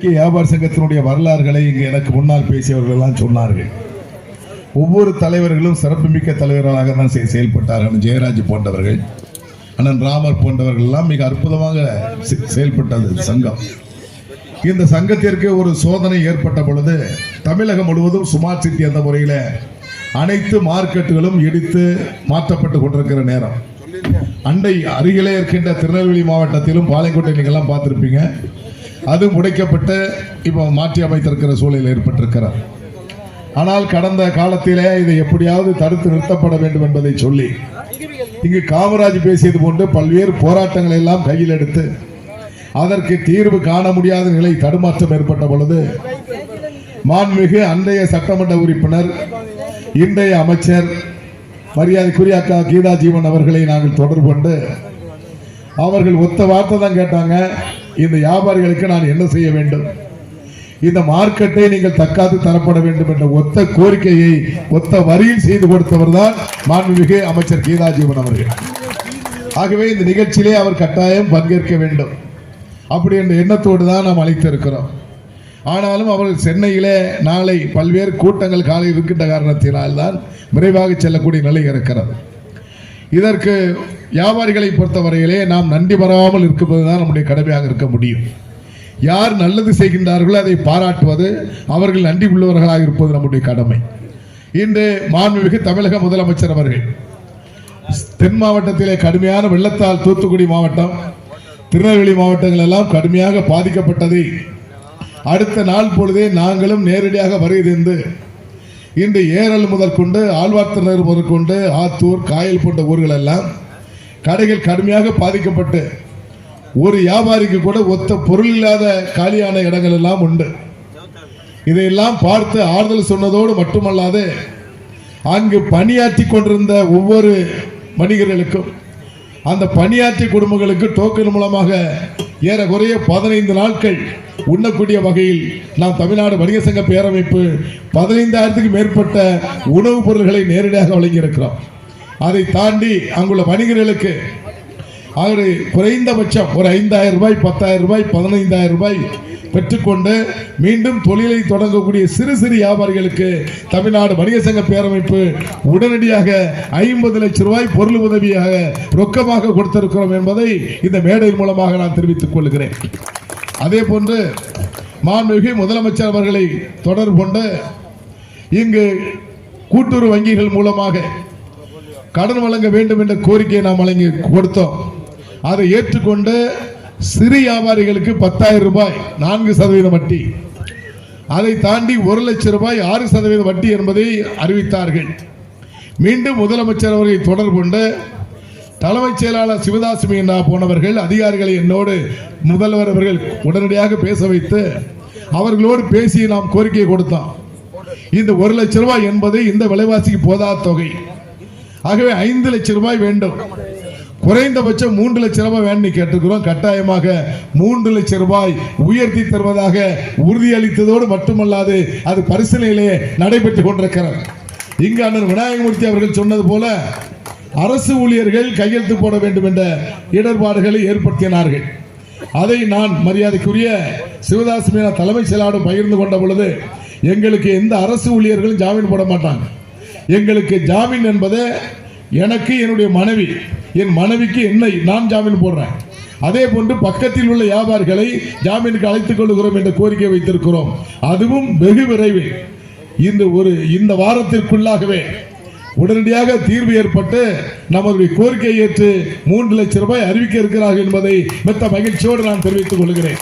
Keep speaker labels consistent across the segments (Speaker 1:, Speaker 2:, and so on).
Speaker 1: வியாபார சங்கத்தினுடைய வரலாறுகளை இங்கு எனக்கு முன்னால் பேசியவர்கள் எல்லாம் சொன்னார்கள். ஒவ்வொரு தலைவர்களும் சிறப்புமிக்க தலைவர்களாக தான் செய- செயல்பட்டார்கள். ஜெயராஜ் போன்றவர்கள் அண்ணன் ராமர் போன்றவர்கள் எல்லாம் மிக அற்புதமாக செ- செயல்பட்டது சங்கம். இந்த சங்கத்திற்கு ஒரு சோதனை ஏற்பட்ட பொழுது தமிழகம் முழுவதும் சுமார் சிட்டி அந்த முறையில் அனைத்து மார்க்கெட்டுகளும் இடித்து மாற்றப்பட்டு கொண்டிருக்கிற நேரம். அண்டை அருகிலே இருக்கின்ற திருநெல்வேலி மாவட்டத்திலும் பாளையங்கோட்டை நீங்கள்லாம் பார்த்துருப்பீங்க. அது முடைக்கப்பட்டு இப்போ மாற்றி அமைத்திருக்கிற சூழல் ஏற்பட்டிருக்கிறார். ஆனால் கடந்த காலத்திலே இதை எப்படியாவது தடுத்து நிறுத்தப்பட வேண்டும் என்பதை சொல்லி இங்கு காமராஜ் பேசியது போன்று பல்வேறு போராட்டங்களை எல்லாம் கையில் எடுத்து அதற்கு தீர்வு காண முடியாத நிலை தடுமாற்றம் ஏற்பட்ட பொழுது மாண்புமிகு அன்றைய சட்டமன்ற உறுப்பினர் இன்றைய அமைச்சர் மரியாதைக்குரிய அக்கா கீதா ஜீவன் அவர்களை நாங்கள் தொடர்பு கொண்டு அவர்கள் ஒத்த வார்த்தை தான் கேட்டாங்க. இந்த வியாபாரிகளுக்கு நான் என்ன செய்ய வேண்டும்? இந்த மார்க்கெட்டை நீங்கள் தக்காத்து தரப்பட வேண்டும் என்ற ஒத்த கோரிக்கையை ஒத்த வரியில் செய்து கொடுத்தவர் தான் மாண்புமிகு அமைச்சர் கீதா ஜீவன் அவர்கள். ஆகவே இந்த நிகழ்ச்சியிலே அவர் கட்டாயம் பங்கேற்க வேண்டும். அப்படி என்ற எண்ணத்தோடு தான் நாம் அழைத்திருக்கிறோம். ஆனாலும் அவர்கள் சென்னையிலே நாளை பல்வேறு கூட்டங்கள் காலை இருக்கின்ற காரணத்தினால் தான் விரைவாக செல்லக்கூடிய நிலை இருக்கிறது. இதற்கு வியாபாரிகளை பொறுத்தவரையிலே நாம் நன்றி பெறாமல் இருப்பது தான் நம்முடைய கடமையாக இருக்க முடியும். யார் நல்லது செய்கின்றார்களோ அதை பாராட்டுவது அவர்கள் நன்றி உள்ளவர்களாக இருப்பது நம்முடைய கடமை. இன்று மாண்புமிகு தமிழக முதலமைச்சர் அவர்கள் தென் மாவட்டத்திலே கடுமையான வெள்ளத்தால் தூத்துக்குடி மாவட்டம் திருநெல்வேலி மாவட்டங்கள் எல்லாம் கடுமையாக பாதிக்கப்பட்டது. அடுத்த நாள் பொழுதே நாங்களும் நேரடியாக வருகிறது இன்று ஏரல் முதற்கொண்டு ஆழ்வார்த்தினர் முதற்கொண்டு ஆத்தூர் காயல் போன்ற ஊர்கள் எல்லாம் கடைகள் கடுமையாக பாதிக்கப்பட்டு ஒரு வியாபாரிக்கு கூட ஒத்த பொருள் இல்லாத காலியான இடங்கள் எல்லாம் உண்டு. இதையெல்லாம் பார்த்து ஆறுதல் சொன்னதோடு மட்டுமல்லாது அங்கு பணியாற்றி கொண்டிருந்த ஒவ்வொரு வணிகர்களுக்கும் அந்த பணியாற்றிய குடும்பங்களுக்கு டோக்கன் மூலமாக ஏறக்குறைய பதினைந்து நாட்கள் உண்ணக்கூடிய வகையில் நாம் தமிழ்நாடு வணிக சங்க பேரமைப்பு பதினைந்தாயிரத்துக்கு மேற்பட்ட உணவுப் பொருள்களை நேரடியாக வழங்கியிருக்கிறோம். அதை தாண்டி அங்குள்ள வணிகர்களுக்கு அவர் குறைந்தபட்சம் ஒரு ஐந்தாயிரம் ரூபாய் பத்தாயிரம் ரூபாய் பதினைந்தாயிரம் ரூபாய் பெற்றுக்கொண்டு மீண்டும் தொழிலை தொடங்கக்கூடிய சிறு சிறு வியாபாரிகளுக்கு தமிழ்நாடு வணிக சங்க பேரமைப்பு உடனடியாக ஐம்பது லட்சம் ரூபாய் பொருள் உதவியாக ரொக்கமாக கொடுத்திருக்கிறோம் என்பதை இந்த மேடை மூலமாக நான் தெரிவித்துக் கொள்கிறேன். அதே போன்று மாண்புமிகு முதலமைச்சர் அவர்களை தொடர்பு கொண்டு இங்கு கூட்டுறவு வங்கிகள் மூலமாக கடன் வழங்க வேண்டும் என்ற கோரிக்கையை நாம் வழங்கி கொடுத்தோம். அதை ஏற்றுக்கொண்டு சிறு வியாபாரிகளுக்கு பத்தாயிரம் ரூபாய் நான்கு சதவீதம் வட்டி. அதை தாண்டி ஒரு லட்சம் ரூபாய் ஆறு சதவீத வட்டி என்பதை அறிவித்தார்கள். மீண்டும் முதலமைச்சர் அவர்களை தொடர்பு கொண்டு தலைமைச் செயலாளர் சிவதாஸ் மீனா போனவர்கள் அதிகாரிகளை என்னோடு முதல்வர் அவர்கள் உடனடியாக பேச வைத்து அவர்களோடு பேசி நாம் கோரிக்கை கொடுத்தோம். இந்த ஒரு லட்சம் ரூபாய் என்பது இந்த விலைவாசிக்கு போதாத தொகை. ஆகவே ஐந்து லட்சம் ரூபாய் வேண்டும். குறைந்தபட்சம் மூன்று லட்சம் ரூபாய் வேணும் கேட்டிருக்கிறோம் கட்டாயமாக மூன்று லட்சம் ரூபாய் உயர்த்தி தருவதாக உறுதியளித்ததோடு மட்டுமல்லாது அது பரிசீலனையிலே நடைபெற்றுக் கொண்டிருக்கிறது. இங்கு அண்ணன் விநாயகமூர்த்தி அவர்கள் சொன்னது போல அரசு ஊழியர்கள் கையெழுத்து போட வேண்டும் என்ற இடர்பாடுகளை ஏற்படுத்தினார்கள். அதை நான் மரியாதைக்குரிய சிவதாஸ் மீனா தலைமைச் செயலாளர் பகிர்ந்து கொண்ட பொழுது எங்களுக்கு எந்த அரசு ஊழியர்களும் ஜாமீன் போட மாட்டாங்க. எங்களுக்கு ஜாமீன் என்பது எனக்கு என்னுடைய மனைவி என் மனைவிக்கு என்னை நான் ஜாமீன் போடுறேன். அதே போன்று பக்கத்தில் உள்ள வியாபாரிகளை ஜாமீனுக்கு அழைத்துக் கொள்கிறோம் என்ற கோரிக்கை வைத்திருக்கிறோம். அதுவும் வெகு விரைவில். இந்த ஒரு இந்த வாரத்திற்குள்ளாகவே உடனடியாக தீர்வு ஏற்பட்டு நமது கோரிக்கையை ஏற்று மூன்று லட்சம் ரூபாய் அறிவிக்க இருக்கிறார்கள் என்பதை மெத்த மகிழ்ச்சியோடு நான் தெரிவித்துக் கொள்கிறேன்.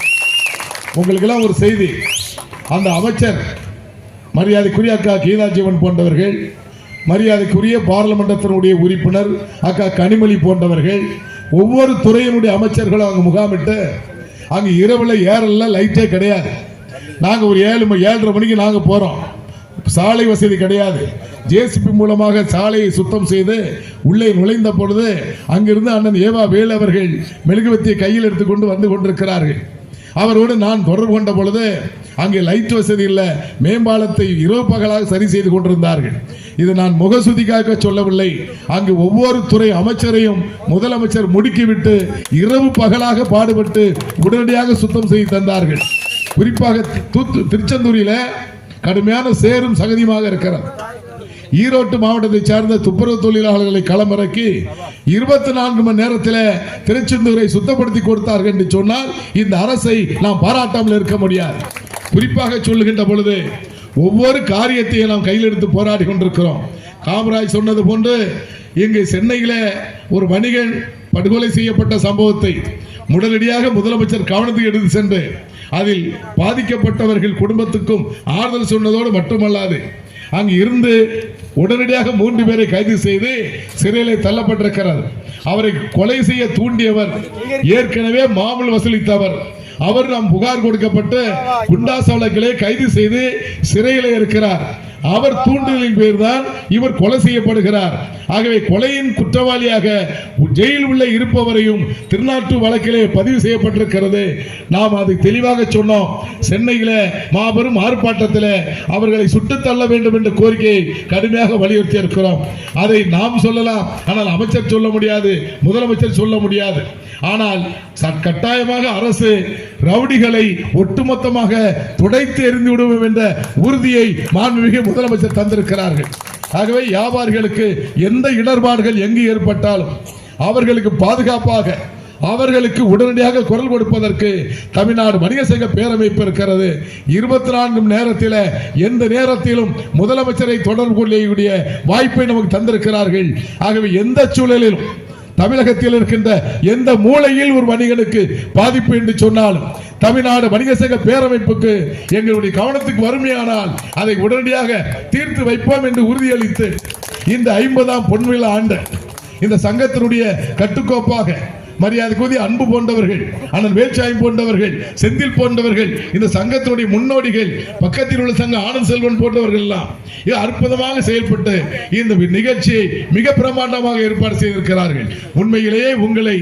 Speaker 1: உங்களுக்கெல்லாம் ஒரு செய்தி. அந்த அமைச்சர் மரியாதைக்குரிய அக்கா கீதாஜீவன் போன்றவர்கள் மரியாதைக்குரிய பாராளுமன்றத்தினுடைய உறுப்பினர் அக்கா கனிமொழி போன்றவர்கள் ஒவ்வொரு துறையினுடைய அமைச்சர்களும் அங்கு முகாமிட்டு அங்கு இரவில் ஏறல லைட்டே கிடையாது. நாங்கள் ஒரு ஏழு மணி ஏழரை மணிக்கு நாங்கள் போகிறோம் சாலை வசதி கிடையாது. ஜேசிபி மூலமாக சாலையை சுத்தம் செய்து உள்ளே நுழைந்த பொழுது அங்கிருந்து அண்ணன் ஏவா வேலு அவர்கள் மெழுகுவத்தியை கையில் எடுத்துக்கொண்டு வந்து கொண்டிருக்கிறார்கள். அவரோடு நான் தொடர்பு கொண்ட பொழுது அங்கே லைட் வசதி இல்லை மேம்பாலத்தை இரவு பகலாக சரி செய்து கொண்டிருந்தார்கள். இது நான் முகசுதிக்காக சொல்லவில்லை. அங்கு ஒவ்வொரு துறை அமைச்சரையும் முதலமைச்சர் முடுக்கிவிட்டு இரவு பகலாக பாடுபட்டு உடனடியாக சுத்தம் செய்து தந்தார்கள். குறிப்பாக தூத்து கடுமையான சேரும் சகதியுமாக இருக்கிறது. ஈரோட்டு மாவட்டத்தை சார்ந்த துப்புரவு தொழிலாளர்களை களமிறக்கி இருபத்தி நான்கு மணி நேரத்தில் திருச்செந்தூரை சுத்தப்படுத்தி கொடுத்தார்கள் என்று சொன்னால் இந்த அரசை நாம் பாராட்டாமல் இருக்க முடியாது. குறிப்பாக சொல்லுகின்ற பொழுது ஒவ்வொரு காரியத்தையும் நாம் கையில் எடுத்து போராடி கொண்டிருக்கிறோம். காமராஜ் சொன்னது போன்று இங்கு சென்னையில் ஒரு வணிகன் படுகொலை செய்யப்பட்ட சம்பவத்தை உடனடியாக முதலமைச்சர் கவனத்துக்கு எடுத்து சென்று அதில் பாதிக்கப்பட்டவர்கள் குடும்பத்துக்கும் ஆறுதல் சொன்னதோடு மட்டுமல்லாது அங்கு இருந்து உடனடியாக மூன்று பேரை கைது செய்து சிறையிலே தள்ளப்பட்டிருக்கிறார். அவரை கொலை செய்ய தூண்டியவர் ஏற்கனவே மாமூல் வசூலித்தவர். அவர் நாம் புகார் கொடுக்கப்பட்டு குண்டாச வழக்கிலே கைது செய்து சிறையிலே இருக்கிறார். அவர் தூண்டுதலின் பேர் தான் இவர் கொலை செய்யப்படுகிறார். ஆகவே கொலையின் குற்றவாளியாக ஜெயில் உள்ள இருப்பவரையும் திருநாட்டு வழக்கிலே பதிவு செய்யப்பட்டிருக்கிறது. நாம் அதை தெளிவாக சொன்னோம். சென்னையில மாபெரும் ஆர்ப்பாட்டத்தில் அவர்களை சுட்டு தள்ள வேண்டும் என்ற கோரிக்கையை கடுமையாக வலியுறுத்தி இருக்கிறோம் அதை நாம் சொல்லலாம். ஆனால் அமைச்சர் சொல்ல முடியாது. முதலமைச்சர் சொல்ல முடியாது. ஆனால் கட்டாயமாக அரசு ரவுடிகளை ஒட்டுமொத்தமாக துடைத்து எறிந்து விடுவோம் என்ற உறுதியை மாண்புமிகு முதலமைச்சர் தந்திருக்கிறார்கள். ஆகவே வியாபாரிகளுக்கு எந்த இடர்பாடுகள் எங்கு ஏற்பட்டாலும் அவர்களுக்கு பாதுகாப்பாக அவர்களுக்கு உடனடியாக குரல் கொடுப்பதற்கு தமிழ்நாடு வணிக சங்க பேரமைப்பு இருக்கிறது. இருபத்தி நான்கு நேரத்தில் எந்த நேரத்திலும் முதலமைச்சரை தொடர்பு கொள்ளக்கூடிய வாய்ப்பை நமக்கு தந்திருக்கிறார்கள். ஆகவே எந்த சூழலிலும் தமிழகத்தில் இருக்கின்ற எந்த மூலையில் ஒரு வணிகனுக்கு பாதிப்பு என்று சொன்னாலும் தமிழ்நாடு வணிக சங்க பேரமைப்புக்கு எங்களுடைய கவனத்துக்கு வறுமையானால் அதை உடனடியாக தீர்த்து வைப்போம் என்று உறுதியளித்து இந்த ஐம்பதாம் பொன்விழா ஆண்டு இந்த சங்கத்தினுடைய கட்டுக்கோப்பாக மரியாதைக்குரிய அன்பு போன்றவர்கள் அண்ணன் வேல்சாமி போன்றவர்கள் செந்தில் போன்றவர்கள் இந்த சங்கத்தினுடைய முன்னோடிகள் பக்கத்தில் உள்ள சங்க ஆனந்த் செல்வன் போன்றவர்கள் எல்லாம் இது அற்புதமாக செயல்பட்டு இந்த நிகழ்ச்சியை மிக பிரமாண்டமாக ஏற்பாடு செய்திருக்கிறார்கள். உண்மையிலேயே உங்களை